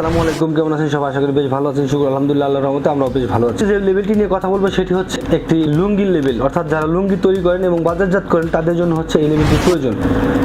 আসসালামু আলাইকুম, কেমন আছেন সবাই? আশা করি বেশ ভালো আছেন। শুক্র, আলহামদুলিল্লাহ, আল্লাহর রহমতে আমরাও বেশ ভালো আছি। যে লেভেলটি নিয়ে কথা বলব, সেটি হচ্ছে একটি লুঙ্গির লেভেল অর্থাৎ যারা লুঙ্গি তৈরি করেন এবং বাজারজাত করেন, তাদের জন্য হচ্ছে এই লেভেলটি প্রয়োজন।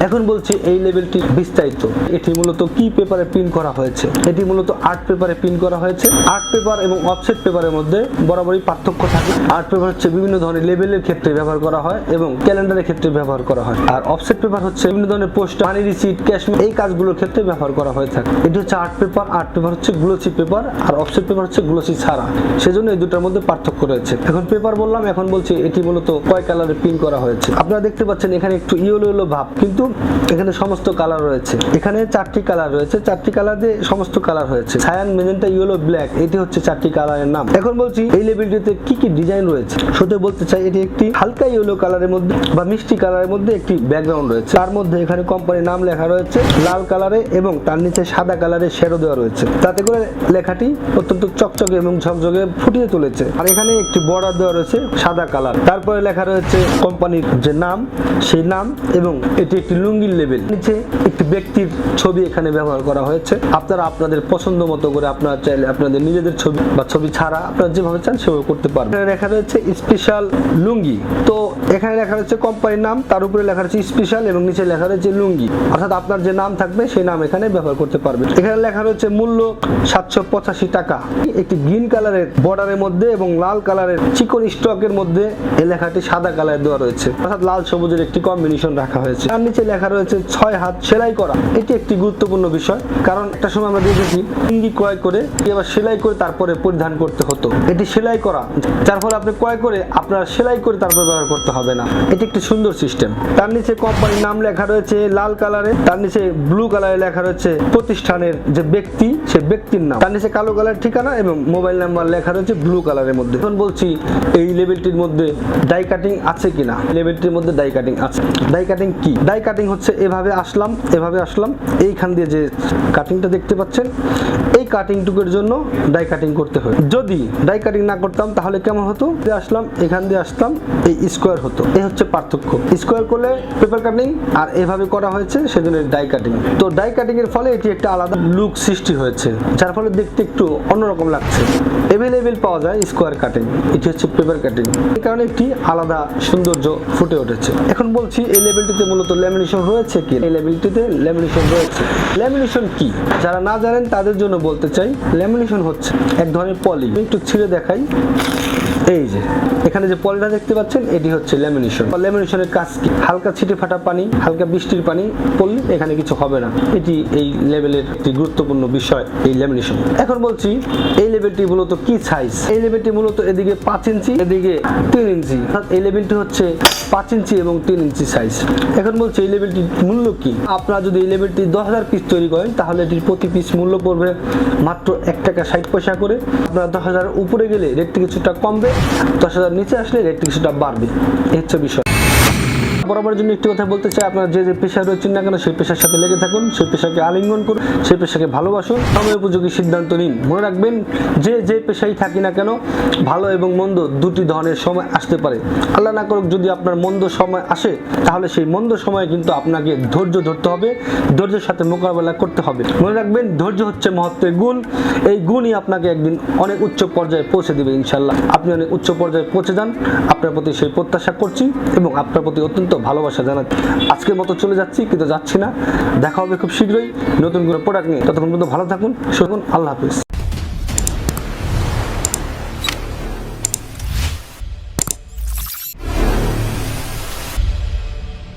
এখন বলছি এই লেভেলটি বিস্তারিত। এটি মূলত কি পেপারে প্রিন্ট করা হয়েছে? এটি মূলত আর্ট পেপারে প্রিন্ট করা হয়েছে। আর্ট পেপার এবং অফসেট পেপারের মধ্যে বরাবরই পার্থক্য থাকে। আর্ট পেপার হচ্ছে বিভিন্ন ধরনের লেভেলের ক্ষেত্রে ব্যবহার করা হয় এবং ক্যালেন্ডারের ক্ষেত্রে ব্যবহার করা হয়। আর অফসেট পেপার হচ্ছে বিভিন্ন ধরনের পোস্ট মানি রিসিট ক্যাশ এই কাজগুলোর ক্ষেত্রে ব্যবহার করা হয়ে থাকে। এটি হচ্ছে আর্ট পেপার আর্ট পেপার হচ্ছে গ্লোসি পেপার আর অফসেট পেপার হচ্ছে গ্লোসি ছাড়া। সেজন্য এই দুটোর মধ্যে পার্থক্য রয়েছে। এখন পেপার বললাম, এখন বলছি এটি মূলত কয় কালারে প্রিন্ট করা হয়েছে। আপনারা দেখতে পাচ্ছেন এখানে একটু ইয়েলো ইয়েলো ভাব, কিন্তু এখানে সমস্ত কালার রয়েছে। এখানে চারটি কালার রয়েছে, চারটি কালার দিয়ে সমস্ত কালার হয়েছে। সায়ান মেজেন্টা ইয়েলো ব্ল্যাক এটি হচ্ছে চারটি কালারের নাম। এখন বলছি, এই লেভেলটিতে কি কি ডিজাইন রয়েছে? সত্যি বলতে চাই, এটি একটি হালকা ইয়েলো কালারের মধ্যে বা মিষ্টি কালারের মধ্যে একটি ব্যাকগ্রাউন্ড রয়েছে। তার মধ্যে এখানে কোম্পানির নাম লেখা রয়েছে, লাল কালারে এবং তার নিচে সাদা কালারের শেরো দেওয়া রয়েছে। তাতে করে লেখাটি অত্যন্ত চকচকে এবং ঝকঝকে ফুটিয়ে তুলেছে। আর এখানে একটি বর্ডার দেওয়া রয়েছে, সাদা কালার। তারপরে লেখা রয়েছে, কোম্পানির যে নাম, সেই নাম এবং এটি একটি লুঙ্গির লেভেল নিচে একটি ব্যক্তির ছবি এখানে ব্যবহার করা হয়েছে। আপনারা আপনাদের পছন্দ মতো করে আপনারা চাইলে আপনাদের নিজেদের ছবি বা ছবি ছাড়া আপনারা যেভাবে চান সেভাবে করতে পারবেন। এখানে লেখা রয়েছে, স্পেশাল লুঙ্গি। তো এখানে লেখা রয়েছে, কোম্পানির নাম। তার উপরে লেখা রয়েছে, স্পেশাল এবং নিচে লেখা রয়েছে, লুঙ্গি। অর্থাৎ আপনার যে নাম থাকবে, সেই নাম এখানে ব্যবহার করতে পারবেন। এখানে লেখা রয়েছে মূল্য সাতশো পঁচাশি টাকা। একটি গ্রিন কালারের বর্ডারের মধ্যে এবং লাল কালারের চিকন স্টকের মধ্যে এই লেখাটি সাদা কালার দেওয়া রয়েছে। অর্থাৎ লাল সবুজের একটি কম্বিনেশন রাখা হয়েছে। তার নিচে লেখা রয়েছে ছয় হাত সেলাই করা। এটি একটি গুরুত্বপূর্ণ বিষয়, কারণ একটা সময় আমরা দেখেছি লুঙ্গি ক্রয় করে এবার সেলাই করে তারপরে পরিধান করতে হতো। এটি সেলাই করা, যার ফলে আপনি ক্রয় করে আপনার সেলাই করে তারপর ব্যবহার করতে হবে না। এটি একটি সুন্দর সিস্টেম তার নিচে কোম্পানির নাম লেখা রয়েছে লাল কালারে, তার নিচে ব্লু কালারে লেখা রয়েছে প্রতিষ্ঠানের যে ব্যক্তি সে ব্যক্তির নাম। তার নিচে কালো কালার ঠিকানা এবং মোবাইল নাম্বার লেখা রয়েছে ব্লু কালারের মধ্যে। এখন বলছি, এই লেভেলটির মধ্যে ডাই কাটিং আছে কিনা? লেভেলটির মধ্যে ডাই কাটিং আছে। ডাই কাটিং কি? ডাই কাটিং হচ্ছে, এভাবে আসলাম এভাবে আসলাম। এইখান দিয়ে যে কাটিংটা দেখতে পাচ্ছেন, এই কাটিংটুকুর জন্য ডাই কাটিং করতে হয়। যদি ডাই কাটিং না করতাম, তাহলে কেমন হতো? আসলাম, এখান দিয়ে আসতাম এই স্কোয়ার হতো। এই হচ্ছে পার্থক্য। স্কোয়ার করলে পেপার কাটিং আর এভাবে করা হয়েছে, সেজন্য ডাই কাটিং তো ডাই কাটিং এর ফলে এটি একটা আলাদা লুক সৃষ্টি হয়েছে, যার ফলে দেখতে একটু অন্যরকম লাগছে। এভেলেবেল পাওয়া যায় স্কোয়ার কাটিং এটি হচ্ছে পেপার কাটিং এই কারণে একটি আলাদা সৌন্দর্য ফুটে উঠেছে। এখন বলছি, এই লেভেলটিতে মূলত ল্যামিনেশন রয়েছে কি? এই লেভেলটিতে ল্যামিনেশন রয়েছে। ল্যামিনেশন কি? যারা না জানেন, তাদের জন্য বলতে চাই ল্যামিনেশন হচ্ছে এক ধরনের পলি একটু ছিঁড়ে দেখাই। এই যে, এখানে যে পলিটা দেখতে পাচ্ছেন, এটি হচ্ছে ল্যামিনেশন ল্যামিনেশনের কাজ কি? হালকা ছিটে ফাটা পানি, হালকা বৃষ্টির পানি পড়লে এখানে কিছু হবে না। এটি এই লেভেলের একটি গুরুত্বপূর্ণ বিষয়, এই ল্যামিনেশন এখন বলছি, এই লেভেলটি মূলত কি সাইজ এই লেভেলটি মূলত এদিকে পাঁচ ইঞ্চি, এদিকে তিন ইঞ্চি। এই লেভেলটি হচ্ছে পাঁচ ইঞ্চি এবং তিন ইঞ্চি সাইজ এখন বলছি, এই লেভেলটির মূল্য কি? আপনারা যদি এই লেভেলটি দশ হাজার পিস তৈরি করেন, তাহলে এটির প্রতি পিস মূল্য পড়বে মাত্র এক টাকা ষাট পয়সা করে। আপনারা দশ হাজার উপরে গেলে রেটটি কিছুটা কমবে। দশ হাজার নিচে আসলে রেটটি কিছুটা বাড়বে। এই হচ্ছে বিষয়। বরাবরের জন্য একটি কথা বলতে চাই। আপনারা যে যে পেশায় রয়েছেন না কেন, সেই পেশার সাথে লেগে থাকুন, সেই পেশাকে আলিঙ্গন করুন, সেই পেশাকে ভালোবাসুন। সময় উপযোগী সিদ্ধান্ত নিন। মনে রাখবেন, যে যে পেশায় থাকি না কেন, ভালো এবং মন্দ দুটি ধরনের সময় আসতে পারে। আল্লাহ না করুক, যদি আপনার মন্দ সময় আসে, তাহলে সেই মন্দ সময়ে কিন্তু আপনাকে ধৈর্য ধরতে হবে, ধৈর্যের সাথে মোকাবেলা করতে হবে। মনে রাখবেন, ধৈর্য হচ্ছে মহত্বের গুণ। এই গুণই আপনাকে একদিন অনেক উচ্চ পর্যায়ে পৌঁছে দিবে ইনশাল্লাহ আপনি অনেক উচ্চ পর্যায়ে পৌঁছে যান। আপনার প্রতি সেই প্রত্যাশা করছি এবং আপনার প্রতি অত্যন্ত ভালোবাসা জানাচ্ছি আজকের মতো চলে যাচ্ছি, কিন্তু যাচ্ছি না। দেখা হবে খুব শীঘ্রই নতুন কোনো প্রোডাক্ট নিয়ে। ততক্ষণ পর্যন্ত ভালো থাকুন শুনুন আল্লাহ হাফিজ।